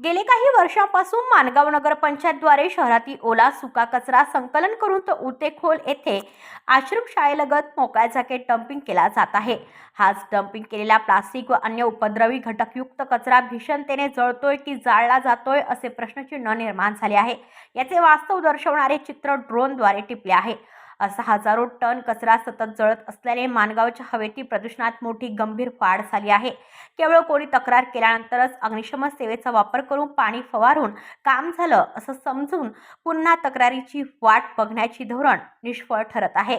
गेले काही वर्षांपासून माणगाव नगर पंचायतद्वारे शहरातील ओला सुका कचरा संकलन करून तो उतेखोल येथे आश्रमशाळेलगत मोकळ्या जागेत डम्पिंग केला जात आहे. हाच डम्पिंग केलेला प्लास्टिक व अन्य उपद्रवी घटकयुक्त कचरा भीषणतेने जळतोय की जाळला जातोय असे प्रश्नचिन्ह निर्माण झाले आहे. याचे वास्तव दर्शवणारे चित्र ड्रोनद्वारे टिपले आहे. असा हजारो टन कचरा सतत जळत असल्याने माणगावच्या हवेतील प्रदूषणात मोठी गंभीर वाढ झाली आहे. केवळ कोणी तक्रार केल्यानंतरच अग्निशमन सेवेचा वापर करून पाणी फवारून काम झालं असं समजून पुन्हा तक्रारीची वाट बघण्याची धोरण निष्फळ ठरत आहे.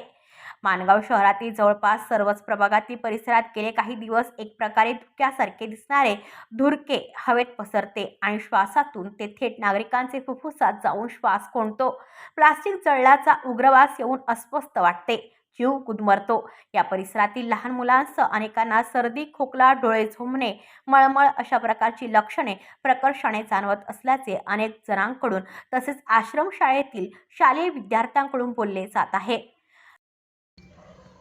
माणगाव शहरातील जवळपास सर्वच प्रभागातील परिसरात गेले काही दिवस एक प्रकारे धुक्यासारखे दिसणारे धुरके हवेत पसरते आणि श्वासातून ते थेट नागरिकांचे फुफ्फुसात जाऊन श्वास कोंडतो. प्लास्टिक जळल्याचा उग्रवास येऊन अस्वस्थ वाटते. जीव गुदमरतो. या परिसरातील लहान मुलांसह अनेकांना सर्दी खोकला डोळे झोंबणे मळमळ अशा प्रकारची लक्षणे प्रकर्षाने जाणवत असल्याचे अनेक जणांकडून तसेच आश्रमशाळेतील शालेय विद्यार्थ्यांकडून बोलले जात आहे.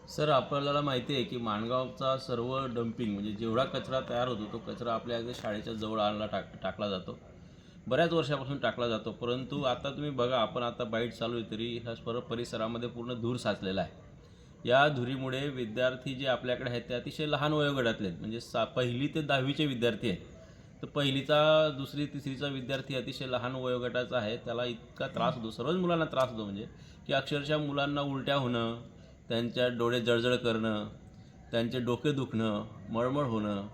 सर आपल्याला माहिती आहे की माणगावचा सर्व डम्पिंग म्हणजे जेवढा कचरा तयार होतो तो कचरा आपल्या अगदी शाळेच्या जवळ आणला टाक टाकला जातो. बऱ्याच वर्षापासून टाकला जातो परंतु आता तुम्ही बघा आपण आता बाईट चालू आहे तरी ह्या सर्व परिसरामध्ये पूर्ण धूर साचलेला आहे. या धुरीमुळे विद्यार्थी जे आपल्याकडे आहेत ते अतिशय लहान वयोगटातले आहेत. म्हणजे सा पहिली ते दहावीचे विद्यार्थी आहेत. तर पहिलीचा दुसरी तिसरीचा विद्यार्थी अतिशय लहान वयोगटाचा आहे. त्याला इतका त्रास होतो सर्वच मुलांना त्रास होतो. म्हणजे की अक्षरशः मुलांना उलट्या होणं त्यांच्या डोळे जळजळ करणं त्यांचे डोके दुखणं मळमळ होणं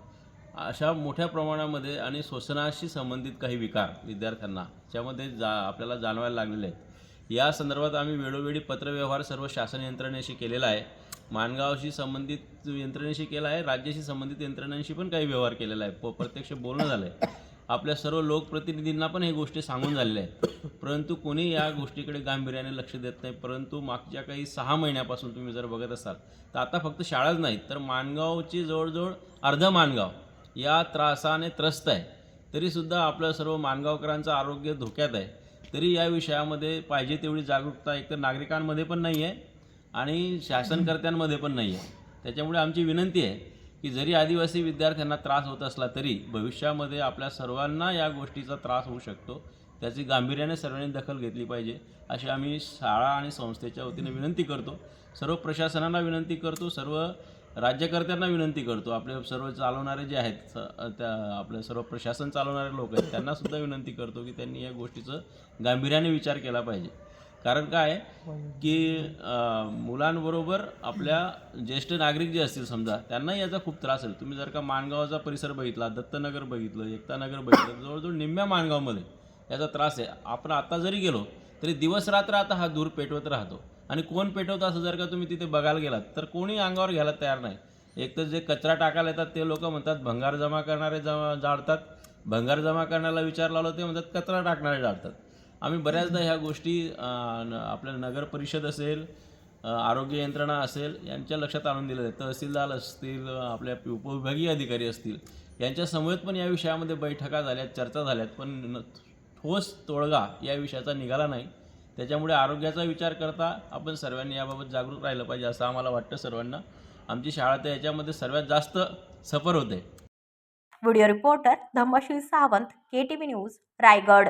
अशा मोठ्या प्रमाणामध्ये आणि श्वसनाशी संबंधित काही विकार विद्यार्थ्यांना त्यामध्ये जा आपल्याला जाणवायला लागलेले आहेत. या संदर्भात आम्ही वेळोवेळी पत्रव्यवहार सर्व शासन यंत्रणेशी केलेला आहे. माणगावशी संबंधित यंत्रणेशी केला आहे. राज्याशी संबंधित यंत्रणांशी पण काही व्यवहार केलेला आहे. प प्रत्यक्ष बोलणं झालं आहे आपल्या सर्व लोकप्रतिनिधींना पण हे गोष्टी सांगून झालेल्या आहेत परंतु कोणी या गोष्टीकडे गांभीर्याने लक्ष देत नाही. परंतु मागच्या काही सहा महिन्यापासून तुम्ही जर बघत असाल तर आता फक्त शाळाच नाहीत तर माणगावची जवळजवळ अर्ध माणगाव या त्रासाने त्रस्त आहे. तरीसुद्धा आपलं सर्व माणगावकरांचं आरोग्य धोक्यात आहे. तरी या विषयामध्ये पाहिजे तेवढी जागरूकता एकतर नागरिकांमध्ये पण नाही आहे आणि शासनकर्त्यांमध्ये पण नाही आहे त्याच्यामुळे आमची विनंती आहे की जरी आदिवासी विद्यार्थ्यांना त्रास होत असला तरी भविष्यामध्ये आपल्या सर्वांना या गोष्टीचा त्रास होऊ शकतो. त्याची गांभीर्याने सर्वांनी दखल घेतली पाहिजे अशी आम्ही शाळा आणि संस्थेच्या वतीने विनंती करतो. सर्व प्रशासनाला विनंती करतो सर्व राज्यकर्त्यांना विनंती करतो. आपले सर्व चालवणारे जे आहेत त्या आपले सर्व प्रशासन चालवणारे लोक आहेत त्यांना सुद्धा विनंती करतो की त्यांनी या गोष्टीचं गांभीर्याने विचार केला पाहिजे. कारण काय की मुलांबरोबर आपल्या ज्येष्ठ नागरिक जे असतील समजा त्यांनाही याचा खूप त्रास आहे. तुम्ही जर का माणगावचा परिसर बघितला दत्तनगर बघितलं एकतानगर बघितलं जवळजवळ निम्म्या माणगावमध्ये याचा त्रास आहे. आपण आता जरी गेलो तरी दिवस रात्र आता हा धूर पेटवत राहतो. आणि कोण पेटवतं असं जर का तुम्ही तिथे बघायला गेलात तर कोणी अंगावर घ्यायला तयार नाही. एक तर जे कचरा टाकायला येतात ते लोक म्हणतात भंगार जमा करणारे जमा जाळतात. भंगार जमा करण्याला विचार लावला ते म्हणतात कचरा टाकणारे जाळतात. आम्ही बऱ्याचदा ह्या गोष्टी आपल्या नगर परिषद असेल आरोग्य यंत्रणा असेल यांच्या लक्षात आणून दिलं आहे तहसीलदार असतील आपल्या उपविभागीय अधिकारी असतील यांच्या समवेत पण या विषयामध्ये बैठका झाल्यात चर्चा झाल्यात पण ठोस तोडगा या विषयाचा निघाला नाही. त्याच्यामुळे आरोग्याचा विचार करता आपण सर्वांनी याबाबत जागरूक राहिलं पाहिजे असं आम्हाला वाटतं सर्वांना. आमची शाळा तर याच्यामध्ये सर्वात जास्त सफर होते. Video reporter Dhammasheel Sawant K T V news Raigad.